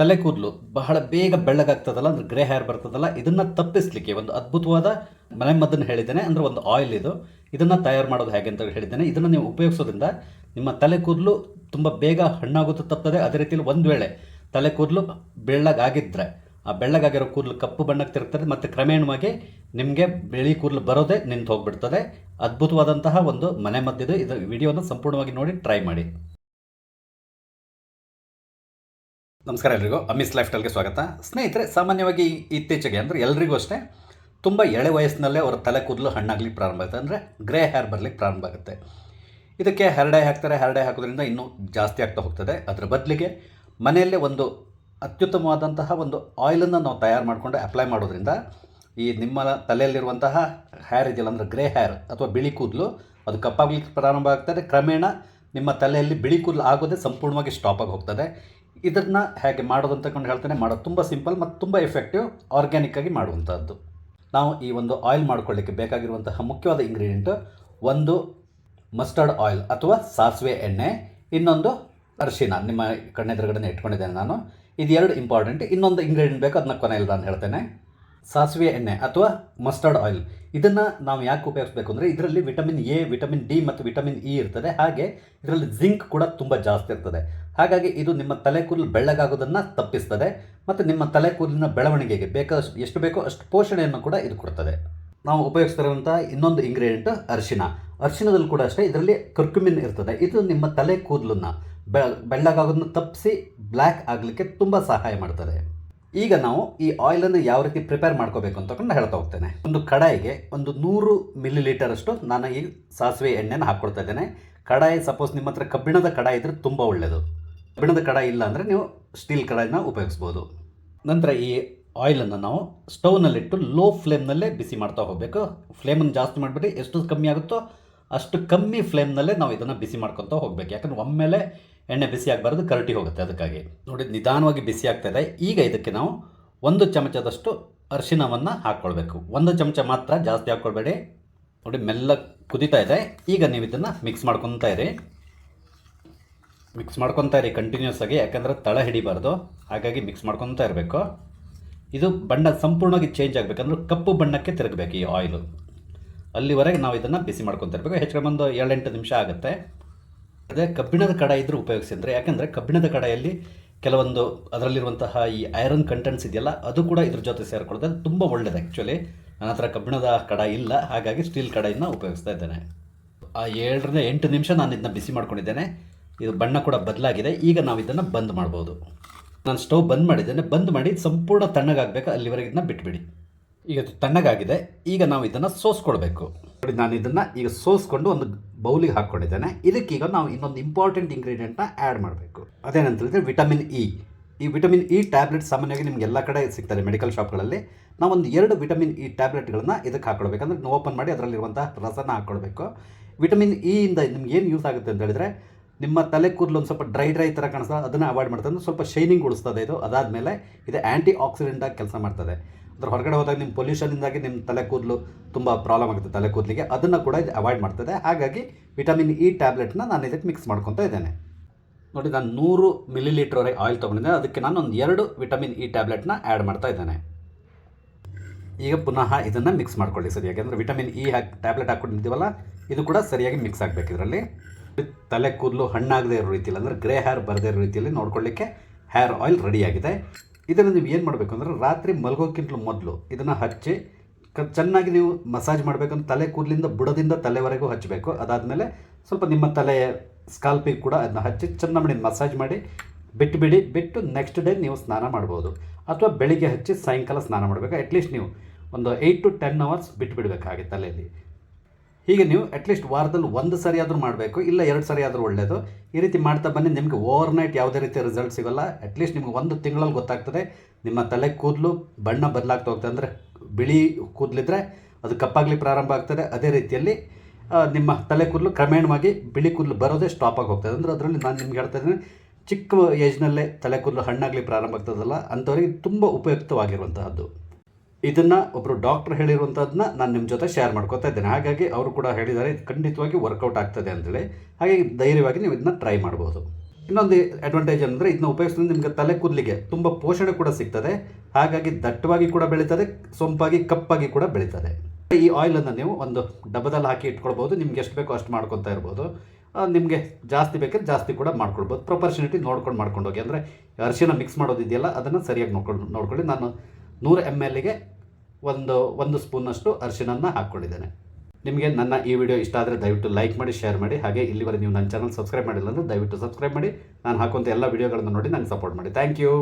ತಲೆ ಕೂದಲು ಬಹಳ ಬೇಗ ಬೆಳ್ಳಗಾಗ್ತದಲ್ಲ, ಅಂದ್ರೆ ಗ್ರೇ ಹೇರ್ ಬರ್ತದಲ್ಲ, ಇದನ್ನು ತಪ್ಪಿಸ್ಲಿಕ್ಕೆ ಒಂದು ಅದ್ಭುತವಾದ ಮನೆಮದ್ದನ್ನು ಹೇಳಿದ್ದೇನೆ, ಅಂದರೆ ಒಂದು ಆಯಿಲ್ ಇದು. ಇದನ್ನು ತಯಾರು ಮಾಡೋದು ಹೇಗೆ ಅಂತ ಹೇಳಿದ್ದೇನೆ. ಇದನ್ನು ನೀವು ಉಪಯೋಗಿಸೋದ್ರಿಂದ ನಿಮ್ಮ ತಲೆ ಕೂದಲು ತುಂಬ ಬೇಗ ಹಣ್ಣಾಗೋದು ತಪ್ಪದೆ ಅದೇ ರೀತಿಯಲ್ಲಿ ಒಂದು ವೇಳೆ ತಲೆ ಕೂದಲು ಬೆಳ್ಳಗಾಗಿದ್ದರೆ ಆ ಬೆಳ್ಳಗಾಗಿರೋ ಕೂದಲು ಕಪ್ಪು ಬಣ್ಣಕ್ಕೆ ತಿರುಗ್ತದೆ ಮತ್ತು ಕ್ರಮೇಣವಾಗಿ ನಿಮಗೆ ಬಿಳಿ ಕೂದಲು ಬರೋದೇ ನಿಂತು ಹೋಗ್ಬಿಡ್ತದೆ ಅದ್ಭುತವಾದಂತಹ ಒಂದು ಮನೆ ಮದ್ದಿದೆ ಇದು ವಿಡಿಯೋನ ಸಂಪೂರ್ಣವಾಗಿ ನೋಡಿ ಟ್ರೈ ಮಾಡಿ. ನಮಸ್ಕಾರ ಎಲ್ರಿಗೂ. ಅಮಿಸ್ ಲೈಫ್ ಸ್ಟೈಲ್ಗೆ ಸ್ವಾಗತ. ಸ್ನೇಹಿತರೆ, ಸಾಮಾನ್ಯವಾಗಿ ಇತ್ತೀಚೆಗೆ, ಅಂದರೆ ಎಲ್ರಿಗೂ ಅಷ್ಟೇ, ತುಂಬ ಎಳೆ ವಯಸ್ಸಿನಲ್ಲೇ ಅವರ ತಲೆ ಕೂದಲು ಹಣ್ಣಾಗ್ಲಿಕ್ಕೆ ಪ್ರಾರಂಭ ಆಗುತ್ತೆ. ಅಂದರೆ ಗ್ರೇ ಹೇರ್ ಬರಲಿಕ್ಕೆ ಪ್ರಾರಂಭ ಆಗುತ್ತೆ. ಇದಕ್ಕೆ ಹರಡೆ ಹಾಕ್ತಾರೆ. ಹರಡೆ ಹಾಕೋದ್ರಿಂದ ಇನ್ನೂ ಜಾಸ್ತಿ ಆಗ್ತಾ ಹೋಗ್ತದೆ. ಅದರ ಬದಲಿಗೆ ಮನೆಯಲ್ಲೇ ಒಂದು ಅತ್ಯುತ್ತಮವಾದಂತಹ ಒಂದು ಆಯಿಲನ್ನು ನಾವು ತಯಾರು ಮಾಡಿಕೊಂಡು ಅಪ್ಲೈ ಮಾಡೋದ್ರಿಂದ ಈ ನಿಮ್ಮ ತಲೆಯಲ್ಲಿರುವಂತಹ ಹೇರ್ ಇದೆಯಲ್ಲ, ಅಂದರೆ ಗ್ರೇ ಹೇರ್ ಅಥವಾ ಬಿಳಿ ಕೂದಲು, ಅದು ಕಪ್ಪಾಗ್ಲಿಕ್ಕೆ ಪ್ರಾರಂಭ ಆಗ್ತದೆ. ಕ್ರಮೇಣ ನಿಮ್ಮ ತಲೆಯಲ್ಲಿ ಬಿಳಿ ಕೂದಲು ಆಗೋದೇ ಸಂಪೂರ್ಣವಾಗಿ ಸ್ಟಾಪ್ ಆಗಿ ಹೋಗ್ತದೆ. ಇದನ್ನು ಹೇಗೆ ಮಾಡೋದು ಅಂತಕೊಂಡು ಹೇಳ್ತೇನೆ. ಮಾಡೋದು ತುಂಬ ಸಿಂಪಲ್ ಮತ್ತು ತುಂಬ ಎಫೆಕ್ಟಿವ್ ಆರ್ಗ್ಯಾನಿಕ್ಕಾಗಿ ಮಾಡುವಂಥದ್ದು ನಾವು ಈ ಒಂದು ಆಯಿಲ್ ಮಾಡ್ಕೊಳ್ಳಿಕ್ಕೆ ಬೇಕಾಗಿರುವಂತಹ ಮುಖ್ಯವಾದ ಇಂಗ್ರೀಡಿಯೆಂಟು ಒಂದು ಮಸ್ಟರ್ಡ್ ಆಯಿಲ್ ಅಥವಾ ಸಾಸಿವೆ ಎಣ್ಣೆ, ಇನ್ನೊಂದು ಅರಿಶಿನ. ನಿಮ್ಮ ಕಣ್ಣೆದುರುಗಡೆ ಇಟ್ಕೊಂಡಿದ್ದೇನೆ ನಾನು. ಇದು ಎರಡು ಇಂಪಾರ್ಟೆಂಟ್ ಇನ್ನೊಂದು ಇಂಗ್ರೀಡಿಯೆಂಟ್ ಬೇಕು ಅದನ್ನ ಕೊನೆಯಲ್ಲಿ ನಾನು ಹೇಳ್ತೇನೆ. ಸಾಸಿವೆ ಎಣ್ಣೆ ಅಥವಾ ಮಸ್ಟರ್ಡ್ ಆಯಿಲ್. ಇದನ್ನು ನಾವು ಯಾಕೆ ಉಪಯೋಗಿಸ್ಬೇಕು ಅಂದರೆ ಇದರಲ್ಲಿ ವಿಟಮಿನ್ ಎ, ವಿಟಮಿನ್ ಡಿ ಮತ್ತು ವಿಟಮಿನ್ ಇ ಇರ್ತದೆ. ಹಾಗೆ ಇದರಲ್ಲಿ ಜಿಂಕ್ ಕೂಡ ತುಂಬ ಜಾಸ್ತಿ ಇರ್ತದೆ. ಹಾಗಾಗಿ ಇದು ನಿಮ್ಮ ತಲೆ ಕೂದಲು ಬೆಳ್ಳಗಾಗೋದನ್ನು ತಪ್ಪಿಸ್ತದೆ ಮತ್ತು ನಿಮ್ಮ ತಲೆ ಕೂದಲಿನ ಬೆಳವಣಿಗೆಗೆ ಬೇಕಾದಷ್ಟು ಎಷ್ಟು ಬೇಕೋ ಅಷ್ಟು ಪೋಷಣೆಯನ್ನು ಕೂಡ ಇದು ಕೊಡ್ತದೆ. ನಾವು ಉಪಯೋಗಿಸ್ತಿರುವಂಥ ಇನ್ನೊಂದು ಇಂಗ್ರೀಡಿಯೆಂಟ್ ಅರಿಶಿನ. ಅರಿಶಿನದಲ್ಲಿ ಕೂಡ ಅಷ್ಟೇ, ಇದರಲ್ಲಿ ಕರ್ಕ್ಯುಮಿನ್ ಇರ್ತದೆ. ಇದು ನಿಮ್ಮ ತಲೆ ಕೂದಲನ್ನು ಬೆಳ್ಳಗಾಗೋದನ್ನು ತಪ್ಪಿಸಿ ಬ್ಲ್ಯಾಕ್ ಆಗಲಿಕ್ಕೆ ತುಂಬ ಸಹಾಯ ಮಾಡ್ತದೆ. ಈಗ ನಾವು ಈ ಆಯಿಲನ್ನು ಯಾವ ರೀತಿ ಪ್ರಿಪೇರ್ ಮಾಡ್ಕೋಬೇಕು ಅಂತಕೊಂಡು ಹೇಳ್ತಾ ಹೋಗ್ತೇನೆ. ಒಂದು ಕಡಾಯಿಗೆ ಒಂದು ನೂರು ಮಿಲಿ ಲೀಟರಷ್ಟು ನಾನು ಈ ಸಾಸಿವೆ ಎಣ್ಣೆನ ಹಾಕ್ಕೊಡ್ತಾ ಇದ್ದೇನೆ. ಕಡಾಯಿ ಸಪೋಸ್ ನಿಮ್ಮ ಹತ್ರ ಕಬ್ಬಿಣದ ಕಡಾಯಿ ಇದ್ದರೆ ತುಂಬ ಒಳ್ಳೆಯದು ಕಬ್ಬಿಣದ ಕಡಾಯಿ ಇಲ್ಲ ಅಂದರೆ ನೀವು ಸ್ಟೀಲ್ ಕಡಾಯಿನ ಉಪಯೋಗಿಸ್ಬೋದು. ನಂತರ ಈ ಆಯಿಲನ್ನು ನಾವು ಸ್ಟೌವ್ನಲ್ಲಿಟ್ಟು ಲೋ ಫ್ಲೇಮ್ನಲ್ಲೇ ಬಿಸಿ ಮಾಡ್ತಾ ಹೋಗಬೇಕು. ಫ್ಲೇಮನ್ನು ಜಾಸ್ತಿ ಮಾಡಿಬಿಟ್ಟು ಎಷ್ಟು ಕಮ್ಮಿ ಆಗುತ್ತೋ ಅಷ್ಟು ಕಮ್ಮಿ ಫ್ಲೇಮ್ನಲ್ಲೇ ನಾವು ಇದನ್ನು ಬಿಸಿ ಮಾಡ್ಕೊತಾ ಹೋಗಬೇಕು. ಯಾಕಂದರೆ ಒಮ್ಮೆಲೆ ಎಣ್ಣೆ ಬಿಸಿ ಆಗಬಾರ್ದು ಕರಟಿ ಹೋಗುತ್ತೆ ಅದಕ್ಕಾಗಿ. ನೋಡಿ, ನಿಧಾನವಾಗಿ ಬಿಸಿ ಇದೆ. ಈಗ ಇದಕ್ಕೆ ನಾವು ಒಂದು ಚಮಚದಷ್ಟು ಅರಿಶಿನವನ್ನು ಹಾಕ್ಕೊಳ್ಬೇಕು. ಒಂದು ಚಮಚ ಮಾತ್ರ ಜಾಸ್ತಿ ಹಾಕ್ಕೊಳ್ಬೇಡಿ. ನೋಡಿ, ಮೆಲ್ಲ ಕುದೀತಾ ಇದೆ. ಈಗ ನೀವು ಇದನ್ನು ಮಿಕ್ಸ್ ಮಾಡ್ಕೊತಾ ಇರಿ. ಮಿಕ್ಸ್ ಮಾಡ್ಕೊತಾ ಇರಿ ಕಂಟಿನ್ಯೂಸ್ ಆಗಿ, ಯಾಕಂದರೆ ತಳ ಹಿಡಿಬಾರ್ದು. ಹಾಗಾಗಿ ಮಿಕ್ಸ್ ಮಾಡ್ಕೊತಾ ಇರಬೇಕು. ಇದು ಬಣ್ಣ ಸಂಪೂರ್ಣವಾಗಿ ಚೇಂಜ್ ಆಗಬೇಕಂದ್ರೆ ಕಪ್ಪು ಬಣ್ಣಕ್ಕೆ ತಿರುಗಬೇಕು ಈ ಆಯಿಲು ಅಲ್ಲಿವರೆಗೆ ನಾವು ಇದನ್ನು ಬಿಸಿ ಮಾಡ್ಕೊತಾ ಇರಬೇಕು. ಹೆಚ್ಚು ಒಂದು ಏಳೆಂಟು ನಿಮಿಷ ಆಗುತ್ತೆ. ಅದೇ ಕಬ್ಬಿಣದ ಕಡಾಯಿ ಇದ್ರೂ ಉಪಯೋಗಿಸಿದ್ರೆ ಯಾಕಂದರೆ ಕಬ್ಬಿಣದ ಕಡಾಯಲ್ಲಿ ಕೆಲವೊಂದು ಅದರಲ್ಲಿರುವಂತಹ ಈ ಐರನ್ ಕಂಟೆಂಟ್ಸ್ ಇದೆಯಲ್ಲ, ಅದು ಕೂಡ ಇದ್ರ ಜೊತೆ ಸೇರಿಕೊಳ್ಳೋದು. ತುಂಬ ಒಳ್ಳೆಯದು ಆ್ಯಕ್ಚುಲಿ ನನ್ನ ಹತ್ರ ಕಬ್ಬಿಣದ ಕಡ ಇಲ್ಲ, ಹಾಗಾಗಿ ಸ್ಟೀಲ್ ಕಡಾಯಿನ ಉಪಯೋಗಿಸ್ತಾ ಇದ್ದೇನೆ. ಆ ಏಳರಿಂದ ಎಂಟು ನಿಮಿಷ ನಾನು ಇದನ್ನ ಬಿಸಿ ಮಾಡ್ಕೊಂಡಿದ್ದೇನೆ. ಇದು ಬಣ್ಣ ಕೂಡ ಬದಲಾಗಿದೆ. ಈಗ ನಾವು ಇದನ್ನು ಬಂದ್ ಮಾಡ್ಬೋದು. ನಾನು ಸ್ಟವ್ ಬಂದ್ ಮಾಡಿದ್ದೇನೆ. ಬಂದ್ ಮಾಡಿ ಸಂಪೂರ್ಣ ತಣ್ಣಗಾಗಬೇಕು ಅಲ್ಲಿವರೆಗೆ ಇದನ್ನ ಬಿಟ್ಬಿಡಿ. ಈಗ ತಣ್ಣಗಾಗಿದೆ. ಈಗ ನಾವು ಇದನ್ನು ಸೋಸ್ಕೊಳ್ಬೇಕು. ನೋಡಿ, ನಾನು ಇದನ್ನು ಈಗ ಸೋಸ್ಕೊಂಡು ಒಂದು ಬೌಲಿಗೆ ಹಾಕ್ಕೊಂಡಿದ್ದೇನೆ. ಇದಕ್ಕೀಗ ನಾವು ಇನ್ನೊಂದು ಇಂಪಾರ್ಟೆಂಟ್ ಇಂಗ್ರೀಡಿಯೆಂಟ್ನ ಆ್ಯಡ್ ಮಾಡಬೇಕು. ಅದೇನಂತ ಹೇಳಿದ್ರೆ ವಿಟಮಿನ್ ಇ ಈ ವಿಟಮಿನ್ ಇ ಟ್ಯಾಬ್ಲೆಟ್ ಸಾಮಾನ್ಯವಾಗಿ ನಿಮ್ಗೆ ಎಲ್ಲ ಕಡೆ ಸಿಗ್ತದೆ ಮೆಡಿಕಲ್ ಶಾಪ್ಗಳಲ್ಲಿ ನಾವೊಂದು ಎರಡು ವಿಟಮಿನ್ ಇ ಟ್ಯಾಬ್ಲೆಟ್ಗಳನ್ನ ಇದಕ್ಕೆ ಹಾಕ್ಕೊಳ್ಬೇಕಂದ್ರೆ ಓಪನ್ ಮಾಡಿ ಅದರಲ್ಲಿರುವಂಥ ರಸನ ಹಾಕ್ಕೊಳ್ಬೇಕು ವಿಟಮಿನ್ ಇ ಇಂದ ನಿಮ್ಗೆ ಏನು ಯೂಸ್ ಆಗುತ್ತೆ ಅಂತ ಹೇಳಿದ್ರೆ, ನಿಮ್ಮ ತಲೆ ಕೂದಲು ಒಂದು ಸ್ವಲ್ಪ ಡ್ರೈ ಡ್ರೈ ಥರ ಕಾಣಿಸ್ತದೆ. ಅದನ್ನು ಅವಾಯ್ಡ್ ಮಾಡ್ತದೆ. ಸ್ವಲ್ಪ ಶೈನಿಂಗ್ ಉಳಿಸ್ತದೆ ಇದು. ಅದಾದಮೇಲೆ ಇದು ಆ್ಯಂಟಿ ಆಕ್ಸಿಡೆಂಟಾಗಿ ಕೆಲಸ ಮಾಡ್ತದೆ. ಅದ್ರ ಹೊರಗಡೆ ಹೋದಾಗ ನಿಮ್ಮ ಪೊಲ್ಯೂಷನಿಂದಾಗಿ ನಿಮ್ಮ ತಲೆ ಕೂದಲು ತುಂಬ ಪ್ರಾಬ್ಲಮ್ ಆಗುತ್ತೆ ತಲೆ ಕೂದಲಿಗೆ. ಅದನ್ನು ಕೂಡ ಇದು ಅವಾಯ್ಡ್ ಮಾಡ್ತದೆ. ಹಾಗಾಗಿ ವಿಟಮಿನ್ ಇ ಟ್ಯಾಬ್ಲೆಟ್ನ ನಾನು ಇದಕ್ಕೆ ಮಿಕ್ಸ್ ಮಾಡ್ಕೊತಾ ಇದ್ದೇನೆ. ನೋಡಿ, ನಾನು ನೂರು ಮಿಲಿ ಆಯಿಲ್ ತೊಗೊಂಡಿದ್ದೆ. ಅದಕ್ಕೆ ನಾನು ಒಂದು ಎರಡು ವಿಟಮಿನ್ ಇ ಟ್ಯಾಬ್ಲೆಟ್ನ ಆ್ಯಡ್ ಮಾಡ್ತಾ ಇದ್ದೇನೆ. ಈಗ ಪುನಃ ಇದನ್ನು ಮಿಕ್ಸ್ ಮಾಡ್ಕೊಳ್ಳಿ ಸರಿ. ಯಾಕೆಂದರೆ ವಿಟಮಿನ್ ಇ ಹಾಕ್ ಟ್ಯಾಬ್ಲೆಟ್ ಹಾಕ್ಕೊಂಡಿದ್ದೀವಲ್ಲ, ಇದು ಕೂಡ ಸರಿಯಾಗಿ ಮಿಕ್ಸ್ ಆಗಬೇಕು ಇದರಲ್ಲಿ. ತಲೆ ಕೂದಲು ಹಣ್ಣಾಗದೇ ಇರೋ ರೀತಿಯಲ್ಲಿ, ಅಂದರೆ ಗ್ರೇ ಹೇರ್ ಬರದೇ ಇರೋ ರೀತಿಯಲ್ಲಿ ನೋಡ್ಕೊಳ್ಳಿಕ್ಕೆ ಹೇರ್ ಆಯಿಲ್ ರೆಡಿಯಾಗಿದೆ ಇದನ್ನು ನೀವು ಏನು ಮಾಡಬೇಕು ಅಂದರೆ ರಾತ್ರಿ ಮಲಗೋಕ್ಕಿಂತಲೂ ಮೊದಲು ಇದನ್ನು ಹಚ್ಚಿ, ಕ ಚೆನ್ನಾಗಿ ನೀವು ಮಸಾಜ್ ಮಾಡಬೇಕಂದ್ರೆ ತಲೆ ಕೂದಲಿಂದ, ಬುಡದಿಂದ ತಲೆವರೆಗೂ ಹಚ್ಚಬೇಕು. ಅದಾದಮೇಲೆ ಸ್ವಲ್ಪ ನಿಮ್ಮ ತಲೆಯ ಸ್ಕಾಲ್ಪಿಗೆ ಕೂಡ ಅದನ್ನ ಹಚ್ಚಿ ಚೆನ್ನಾಗಿ ಮಸಾಜ್ ಮಾಡಿ ಬಿಟ್ಟುಬಿಡಿ ಬಿಟ್ಟು ನೆಕ್ಸ್ಟ್ ಡೇ ನೀವು ಸ್ನಾನ ಮಾಡ್ಬೋದು. ಅಥವಾ ಬೆಳಿಗ್ಗೆ ಹಚ್ಚಿ ಸಾಯಂಕಾಲ ಸ್ನಾನ ಮಾಡಬೇಕು? ಅಟ್ಲೀಸ್ಟ್ ನೀವು ಒಂದು ಏಯ್ಟ್ ಟು ಟೆನ್ ಅವರ್ಸ್ ಬಿಟ್ಟುಬಿಡಬೇಕಾಗಿ ತಲೆಯಲ್ಲಿ. ಹೀಗೆ ನೀವು ಅಟ್ಲೀಸ್ಟ್ ವಾರದಲ್ಲಿ ಒಂದು ಸರಿ ಆದರೂ ಮಾಡಬೇಕು, ಇಲ್ಲ ಎರಡು ಸರಿ ಆದರೂ ಒಳ್ಳೆಯದು ಈ ರೀತಿ ಮಾಡ್ತಾ ಬನ್ನಿ, ನಿಮಗೆ ಓವರ್ ನೈಟ್ ಯಾವುದೇ ರೀತಿ ರಿಸಲ್ಟ್ ಸಿಗೋಲ್ಲ. ಅಟ್ಲೀಸ್ಟ್ ನಿಮ್ಗೆ ಒಂದು ತಿಂಗಳಲ್ಲಿ ಗೊತ್ತಾಗ್ತದೆ. ನಿಮ್ಮ ತಲೆ ಕೂದಲು, ಬಣ್ಣ ಬದಲಾಗ್ತಾ ಹೋಗ್ತದೆ ಅಂದರೆ ಬಿಳಿ ಕೂದಲಿದ್ರೆ ಅದು ಕಪ್ಪಾಗಲಿ ಪ್ರಾರಂಭ ಆಗ್ತದೆ. ಅದೇ ರೀತಿಯಲ್ಲಿ ನಿಮ್ಮ ತಲೆ ಕೂದಲು ಕ್ರಮೇಣವಾಗಿ ಬಿಳಿ ಕೂದಲು ಬರೋದೇ ಸ್ಟಾಪ್ ಆಗಿ ಹೋಗ್ತದೆ. ಅಂದರೆ ಅದರಲ್ಲಿ ನಾನು ನಿಮ್ಗೆ ಹೇಳ್ತಾ ಇದ್ದೀನಿ, ಚಿಕ್ಕ ಏಜ್ನಲ್ಲೇ ತಲೆ ಕೂದಲು ಹಣ್ಣಾಗಲಿ ಪ್ರಾರಂಭ ಆಗ್ತದಲ್ಲ, ಅಂಥವ್ರಿಗೆ ತುಂಬ ಉಪಯುಕ್ತವಾಗಿರುವಂತಹದ್ದು. ಇದನ್ನು ಒಬ್ಬರು ಡಾಕ್ಟರ್ ಹೇಳಿರುವಂಥದ್ದನ್ನ ನಾನು ನಿಮ್ಮ ಜೊತೆ ಶೇರ್ ಮಾಡ್ಕೊತಾ ಇದ್ದೇನೆ. ಹಾಗಾಗಿ ಅವರು ಕೂಡ ಹೇಳಿದ್ದಾರೆ, ಇದು ಖಂಡಿತವಾಗಿ ವರ್ಕೌಟ್ ಆಗ್ತದೆ ಅಂತೇಳಿ. ಹಾಗಾಗಿ ಧೈರ್ಯವಾಗಿ ನೀವು ಇದನ್ನ ಟ್ರೈ ಮಾಡ್ಬೋದು. ಇನ್ನೊಂದು ಅಡ್ವಾಂಟೇಜ್ ಅಂದರೆ ಇದನ್ನ ಉಪಯೋಗಿಸಿದ್ರೆ ನಿಮಗೆ ತಲೆ ಕೂದಲಿಗೆ. ತುಂಬ ಪೋಷಣೆ ಕೂಡ ಸಿಗ್ತದೆ. ಹಾಗಾಗಿ ದಟ್ಟವಾಗಿ ಕೂಡ ಬೆಳೀತದೆ, ಸೊಂಪಾಗಿ, ಕಪ್ಪಾಗಿ ಕೂಡ ಬೆಳೀತದೆ. ಈ ಆಯಿಲನ್ನು ನೀವು ಒಂದು ಡಬ್ಬದಲ್ಲಿ ಹಾಕಿ ಇಟ್ಕೊಳ್ಬೋದು. ನಿಮ್ಗೆ ಎಷ್ಟು ಬೇಕೋ ಅಷ್ಟು ಮಾಡ್ಕೊತಾ ಇರ್ಬೋದು. ನಿಮಗೆ ಜಾಸ್ತಿ ಬೇಕಾದ್ರೆ ಜಾಸ್ತಿ ಕೂಡ ಮಾಡ್ಕೊಳ್ಬೋದು. ಪ್ರೊಪರ್ಷನಿಟಿ ನೋಡ್ಕೊಂಡು ಮಾಡ್ಕೊಂಡು ಹೋಗಿ. ಅಂದರೆ ಅರಿಶಿನ ಮಿಕ್ಸ್ ಮಾಡೋದಿದೆಯಲ್ಲ, ಅದನ್ನು ಸರಿಯಾಗಿ ನೋಡ್ಕೊಂಡು, ನೋಡ್ಕೊಳ್ಳಿ. ನಾನು ನೂರು ಎಂ ಎಲ್ಗೆ ಒಂದು ಒಂದು ಸ್ಪೂನಷ್ಟು ಅರಿಶಿನನ್ನು ಹಾಕ್ಕೊಂಡಿದ್ದೇನೆ. ನಿಮಗೆ ನನ್ನ ಈ ವಿಡಿಯೋ ಇಷ್ಟ ಆದರೆ ದಯವಿಟ್ಟು ಲೈಕ್ ಮಾಡಿ ಶೇರ್ ಮಾಡಿ, ಹಾಗೆ ಇಲ್ಲಿವರೆಗೆ ನೀವು ನನ್ನ ಚಾನಲ್ ಸಬ್ಸ್ಕ್ರೈಬ್ ಮಾಡಿಲ್ಲ ಅಂದರೆ ದಯವಿಟ್ಟು ಸಬ್ಸ್ಕ್ರೈಬ್ ಮಾಡಿ. ನಾನು ಹಾಕುವಂಥ ಎಲ್ಲ ವಿಡಿಯೋಗಳನ್ನು ನೋಡಿ ನಂಗೆ ಸಪೋರ್ಟ್ ಮಾಡಿ. Thank you